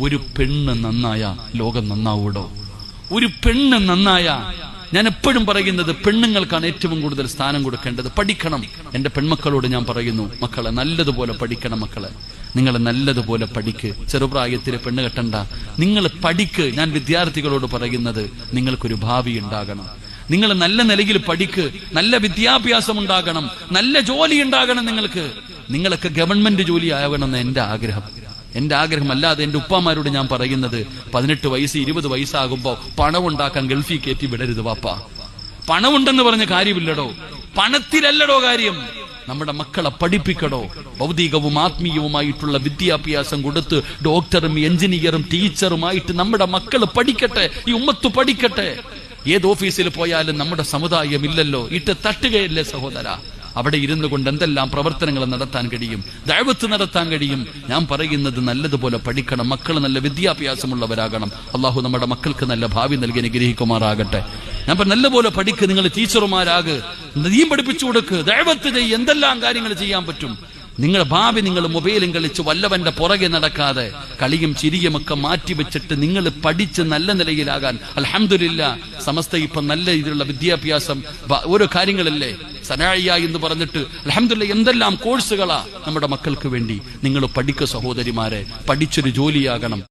ഒരു പെണ്ണ് നന്നായ ലോകം നന്നാവൂടോ? ഒരു പെണ്ണ് നന്നായ ഞാൻ എപ്പോഴും പറയുന്നത് പെണ്ണുങ്ങൾക്കാണ് ഏറ്റവും കൂടുതൽ സ്ഥാനം കൊടുക്കേണ്ടത്. പഠിക്കണം എന്റെ പെൺമക്കളോട് ഞാൻ പറയുന്നു മക്കളെ നല്ലതുപോലെ പഠിക്കണം മക്കളെ. നിങ്ങൾ നല്ലതുപോലെ പഠിക്ക്. ചെറുപ്രായത്തിലെ പെണ്ണ് കെട്ടണ്ട. നിങ്ങൾ പഠിക്ക്. ഞാൻ വിദ്യാർത്ഥികളോട് പറയുന്നത് നിങ്ങൾക്കൊരു ഭാവി ഉണ്ടാകണം. നിങ്ങൾ നല്ല നിലയിൽ പഠിക്ക്. നല്ല വിദ്യാഭ്യാസം ഉണ്ടാകണം. നല്ല ജോലി ഉണ്ടാകണം നിങ്ങൾക്ക്. നിങ്ങളൊക്കെ ഗവൺമെന്റ് ജോലി ആകണമെന്ന് എന്റെ ആഗ്രഹം. എന്റെ ആഗ്രഹം അല്ലാതെ എന്റെ ഉപ്പാമാരോട് ഞാൻ പറയുന്നത് പതിനെട്ട് വയസ്സ് ഇരുപത് വയസ്സാകുമ്പോ പണം ഉണ്ടാക്കാൻ ഗൾഫിൽ കയറ്റി വിടരുത് വാപ്പ. പണമുണ്ടെന്ന് പറഞ്ഞ കാര്യമില്ലടോ. പണത്തിലല്ലടോ കാര്യം. നമ്മുടെ മക്കളെ പഠിപ്പിക്കടോ. ഭൗതികവും ആത്മീയവുമായിട്ടുള്ള വിദ്യാഭ്യാസം കൊടുത്ത് ഡോക്ടറും എഞ്ചിനീയറും ടീച്ചറുമായിട്ട് നമ്മുടെ മക്കൾ പഠിക്കട്ടെ ഈ ഉമ്മത്ത് പഠിക്കട്ടെ. ഏത് ഓഫീസിൽ പോയാലും നമ്മുടെ സമുദായം ഇല്ലല്ലോ ഇട്ട് തട്ടുകയല്ലേ സഹോദര. അവിടെ ഇരുന്നു കൊണ്ട് എന്തെല്ലാം പ്രവർത്തനങ്ങൾ നടത്താൻ കഴിയും? ദൈവത്ത് നടത്താൻ കഴിയും? ഞാൻ പറയുന്നത് നല്ലതുപോലെ പഠിക്കണം. മക്കൾ നല്ല വിദ്യാഭ്യാസമുള്ളവരാകണം. അള്ളാഹു നമ്മുടെ മക്കൾക്ക് നല്ല ഭാവി നൽകി അനുഗ്രഹിക്കുമാറാകട്ടെ. ഞാൻ നല്ലപോലെ പഠിക്ക് നിങ്ങൾ ടീച്ചർമാരാക് നീ പഠിപ്പിച്ചു കൊടുക്ക്. ദൈവത്ത് ചെയ്യ്. എന്തെല്ലാം കാര്യങ്ങൾ ചെയ്യാൻ പറ്റും? നിങ്ങൾ ഭാവി നിങ്ങൾ മൊബൈലും കളിച്ച് വല്ലവന്റെ പുറകെ നടക്കാതെ കളിയും ചിരിയും ഒക്കെ മാറ്റി വെച്ചിട്ട് നിങ്ങൾ പഠിച്ച് നല്ല നിലയിലാകാൻ. അലഹമില്ല സമസ്ത ഇപ്പം നല്ല രീതിയിലുള്ള വിദ്യാഭ്യാസം. ഓരോ കാര്യങ്ങളല്ലേ? സനാഴിയ എന്ന് പറഞ്ഞിട്ട് അലഹമില്ല എന്തെല്ലാം കോഴ്സുകളാ നമ്മുടെ മക്കൾക്ക് വേണ്ടി. നിങ്ങൾ പഠിക്കുക സഹോദരിമാരെ പഠിച്ചൊരു ജോലിയാകണം.